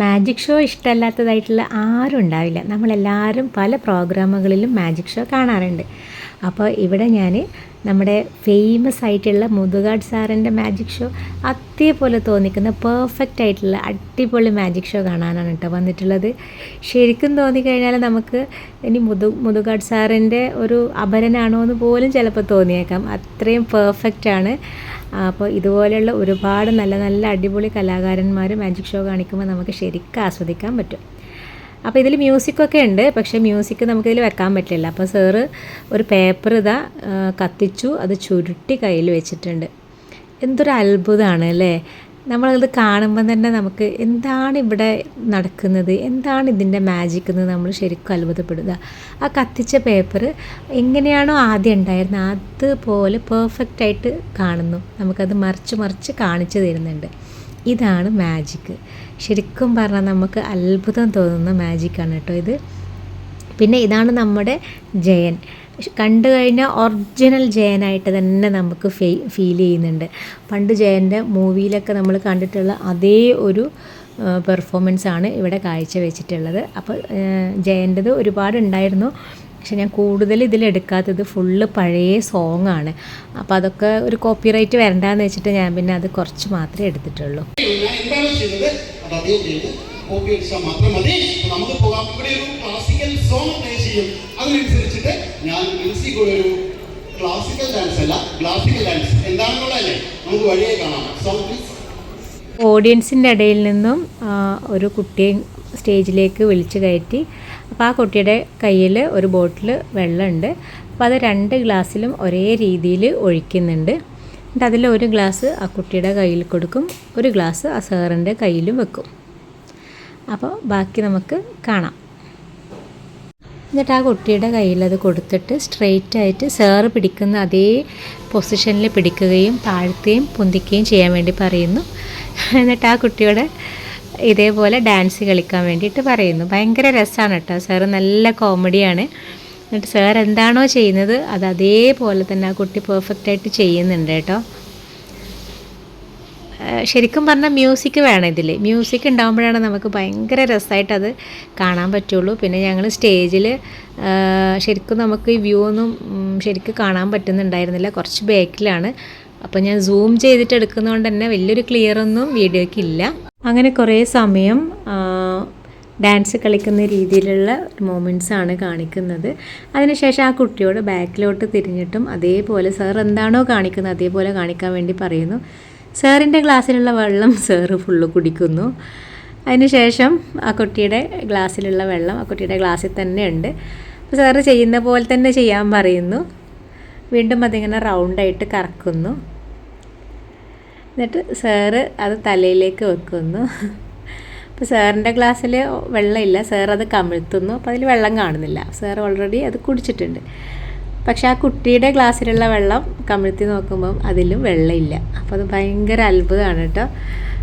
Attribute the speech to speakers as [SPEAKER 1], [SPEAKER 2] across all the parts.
[SPEAKER 1] Magic show ഇഷ്ടമല്ലാത്തതായിട്ടുള്ള ആരും ഉണ്ടാവില്ല. നമ്മളെല്ലാവരും പല പ്രോഗ്രാമുകളിലും മാജിക് ഷോ കാണാറുണ്ട്. അപ്പോൾ ഇവിടെ ഞാൻ നമ്മുടെ ഫേമസ് ആയിട്ടുള്ള മുതുകാട് സാറിന്റെ മാജിക് ഷോ അതേപോലെ തോന്നിക്കുന്ന പെർഫെക്റ്റ് ആയിട്ടുള്ള അടിപൊളി മാജിക് ഷോ കാണാനാണ് കേട്ടോ വന്നിട്ടുള്ളത്. ശരിക്കും തോന്നിക്കഴിഞ്ഞാൽ നമുക്ക് ഇനി മുതു മുതുകാട് സാറിന്റെ ഒരു അപരനാണോ എന്ന് പോലും ചിലപ്പോൾ തോന്നിയേക്കാം. അത്രയും പെർഫെക്റ്റ് ആണ്. അപ്പോൾ ഇതുപോലെയുള്ള ഒരുപാട് നല്ല നല്ല അടിപൊളി കലാകാരന്മാർ മാജിക് ഷോ കാണിക്കുമ്പോൾ നമുക്ക് ശരിക്കും ആസ്വദിക്കാൻ പറ്റും. അപ്പോൾ ഇതിൽ മ്യൂസിക്കൊക്കെ ഉണ്ട് പക്ഷേ മ്യൂസിക് നമുക്കിതിൽ വെക്കാൻ പറ്റില്ല. അപ്പോൾ സാറ് ഒരു പേപ്പർ ഇതാ കത്തിച്ചു അത് ചുരുട്ടി കയ്യിൽ വെച്ചിട്ടുണ്ട്. എന്തൊരു അത്ഭുതമാണ് അല്ലേ? നമ്മളത് കാണുമ്പോൾ തന്നെ നമുക്ക് എന്താണ് ഇവിടെ നടക്കുന്നത്? എന്താണ് ഇതിന്റെ മാജിക് എന്ന് നമ്മൾ ശരിക്കും അത്ഭുതപ്പെടുക. ആ കത്തിച്ച പേപ്പർ എങ്ങനെയാണോ ആദ്യം ഉണ്ടായിരുന്നത് അതുപോലെ പെർഫെക്റ്റായിട്ട് കാണുന്നു. നമുക്കത് മറിച്ച് മറിച്ച് കാണിച്ചു തരുന്നുണ്ട്. ഇതാണ് മാജിക് ശരിക്കും പറഞ്ഞാൽ നമുക്ക് അത്ഭുതം തോന്നുന്ന മാജിക്കാണ് കേട്ടോ ഇത്. പിന്നെ ഇതാണ് നമ്മുടെ ജയൻ. കണ്ടു കഴിഞ്ഞാൽ ഒറിജിനൽ ജയനായിട്ട് തന്നെ നമുക്ക് ഫീൽ ചെയ്യുന്നുണ്ട്. പണ്ട് ജയന്റെ മൂവിയിലൊക്കെ നമ്മൾ കണ്ടിട്ടുള്ള അതേ ഒരു പെർഫോമൻസ് ആണ് ഇവിടെ കാഴ്ചവെച്ചിട്ടുള്ളത്. അപ്പോൾ ജയന്റെത് ഒരുപാട് ഉണ്ടായിരുന്നു പക്ഷെ ഞാൻ കൂടുതൽ ഇതിലെടുക്കാത്തത് ഫുള്ള് പഴയ സോങ് ആണ്. അപ്പോൾ അതൊക്കെ ഒരു കോപ്പിറൈറ്റ് വരണ്ടെന്ന് വെച്ചിട്ട് ഞാൻ പിന്നെ അത് കുറച്ച് മാത്രമേ എടുത്തിട്ടുള്ളൂ.
[SPEAKER 2] മാത്രം മതി നമുക്ക് ഇവിടെ ഒരു ക്ലാസിക്കൽ പ്ലേ ഞാൻ ഒരു ക്ലാസിക്കൽ ഡാൻസ് അല്ല ക്ലാസിക്കൽ ഡാൻസ് നമുക്ക് കാണാം
[SPEAKER 1] ഓഡിയൻസിന്റെ ഇടയിൽ നിന്നും ഒരു കുട്ടിയെ സ്റ്റേജിലേക്ക് വിളിച്ചു കയറ്റി. അപ്പോൾ ആ കുട്ടിയുടെ കയ്യിൽ ഒരു ബോട്ടിൽ വെള്ളമുണ്ട്. അപ്പോൾ അത് രണ്ട് ഗ്ലാസ്സിലും ഒരേ രീതിയിൽ ഒഴിക്കുന്നുണ്ട്. എന്നിട്ട് അതിൽ ഒരു ഗ്ലാസ് ആ കുട്ടിയുടെ കയ്യിൽ കൊടുക്കും. ഒരു ഗ്ലാസ് ആ സാറിന്റെ കയ്യിലും വെക്കും. അപ്പോൾ ബാക്കി നമുക്ക് കാണാം. എന്നിട്ട് ആ കുട്ടിയുടെ കയ്യിൽ അത് കൊടുത്തിട്ട് സ്ട്രെയിറ്റ് ആയിട്ട് സാറ് പിടിക്കുന്ന അതേ പൊസിഷനിൽ പിടിക്കുകയും താഴ്ത്തുകയും പൊന്തിക്കുകയും ചെയ്യാൻ വേണ്ടി പറയുന്നു. എന്നിട്ട് ആ കുട്ടിയോട് ഇതേപോലെ ഡാൻസ് കളിക്കാൻ വേണ്ടിയിട്ട് പറയുന്നു. ഭയങ്കര രസമാണ് കേട്ടോ. സാറ് നല്ല കോമഡിയാണ് എന്നിട്ട് സാർ എന്താണോ ചെയ്യുന്നത് അത് അതേപോലെ തന്നെ ആ കുട്ടി പെർഫെക്റ്റ് ആയിട്ട് ചെയ്യുന്നുണ്ട് കേട്ടോ. ശരിക്കും പറഞ്ഞാൽ മ്യൂസിക് വേണം ഇതിൽ മ്യൂസിക് ഉണ്ടാകുമ്പോഴാണ് നമുക്ക് ഭയങ്കര രസമായിട്ട് അത് കാണാൻ പറ്റുള്ളൂ. പിന്നെ ഞങ്ങൾ സ്റ്റേജിൽ ശരിക്കും നമുക്ക് ഈ വ്യൂ ഒന്നും ശരിക്കും കാണാൻ പറ്റുന്നുണ്ടായിരുന്നില്ല. കുറച്ച് ബാക്കിലാണ് അപ്പോൾ ഞാൻ സൂം ചെയ്തിട്ട് എടുക്കുന്നതുകൊണ്ട് തന്നെ വലിയൊരു ക്ലിയർ ഒന്നും അങ്ങനെ കുറേ സമയം ഡാൻസ് കളിക്കുന്ന രീതിയിലുള്ള മൂമെന്റ്സ് ആണ് കാണിക്കുന്നത്. അതിനുശേഷം ആ കുട്ടിയോട് ബാക്കിലോട്ട് തിരിഞ്ഞിട്ടും അതേപോലെ സാർ എന്താണോ കാണിക്കുന്നത് അതേപോലെ കാണിക്കാൻ വേണ്ടി പറയുന്നു. സാറിന്റെ ഗ്ലാസ്സിലുള്ള വെള്ളം സാറ് ഫുള്ള് കുടിക്കുന്നു. അതിനുശേഷം ആ കുട്ടിയുടെ ഗ്ലാസ്സിലുള്ള വെള്ളം ആ കുട്ടിയുടെ ഗ്ലാസ്സിൽ തന്നെ ഉണ്ട്. അപ്പോൾ സാറ് ചെയ്യുന്ന പോലെ തന്നെ ചെയ്യാൻ പറയുന്നു. വീണ്ടും അതിങ്ങനെ റൗണ്ടായിട്ട് കറക്കുന്നു. എന്നിട്ട് സാറ് അത് തലയിലേക്ക് വെക്കുന്നു. അപ്പോൾ സാറിന്റെ ഗ്ലാസ്സിൽ വെള്ളമില്ല. സാർ അത് കമിഴ്ത്തുന്നു. അപ്പോൾ അതിൽ വെള്ളം കാണുന്നില്ല. സാർ ഓൾറെഡി അത് കുടിച്ചിട്ടുണ്ട്. പക്ഷെ ആ കുട്ടിയുടെ ഗ്ലാസ്സിലുള്ള വെള്ളം കമിഴ്ത്തി നോക്കുമ്പം അതിലും വെള്ളമില്ല. അപ്പോൾ അത് ഭയങ്കര അത്ഭുതമാണ് കേട്ടോ.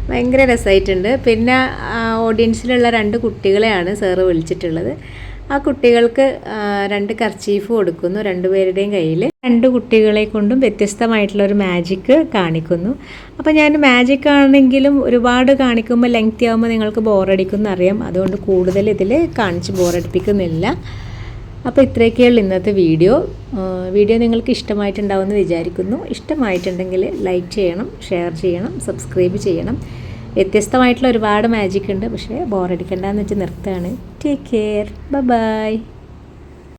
[SPEAKER 1] ഭയങ്കര രസമായിട്ടുണ്ട് പിന്നെ ഓഡിയൻസിലുള്ള രണ്ട് കുട്ടികളെയാണ് സാറ് വിളിച്ചിട്ടുള്ളത്. ആ കുട്ടികൾക്ക് രണ്ട് കർച്ചീഫ് കൊടുക്കുന്നു രണ്ടുപേരുടെയും കയ്യിൽ രണ്ട് കുട്ടികളെ കൊണ്ടും വ്യത്യസ്തമായിട്ടുള്ള ഒരു മാജിക്ക് കാണിക്കുന്നു. അപ്പോൾ ഞാൻ മാജിക് ആണെങ്കിലും ഒരുപാട് കാണിക്കുമ്പോൾ ലെങ്തി ആകുമ്പോൾ നിങ്ങൾക്ക് ബോറടിക്കും അറിയാം. അതുകൊണ്ട് കൂടുതൽ ഇതിൽ കാണിച്ച് ബോറടിപ്പിക്കുന്നില്ല അപ്പോൾ ഇത്രയൊക്കെയുള്ള ഇന്നത്തെ വീഡിയോ വീഡിയോ നിങ്ങൾക്ക് ഇഷ്ടമായിട്ടുണ്ടാവുമെന്ന് വിചാരിക്കുന്നു. ഇഷ്ടമായിട്ടുണ്ടെങ്കിൽ ലൈക്ക് ചെയ്യണം ഷെയർ ചെയ്യണം സബ്സ്ക്രൈബ് ചെയ്യണം. വ്യത്യസ്തമായിട്ടുള്ള ഒരുപാട് മാജിക് ഉണ്ട്. പക്ഷേ ബോറടിക്കണ്ടെന്ന് വെച്ച് നിർത്തുകയാണ്. Take care bye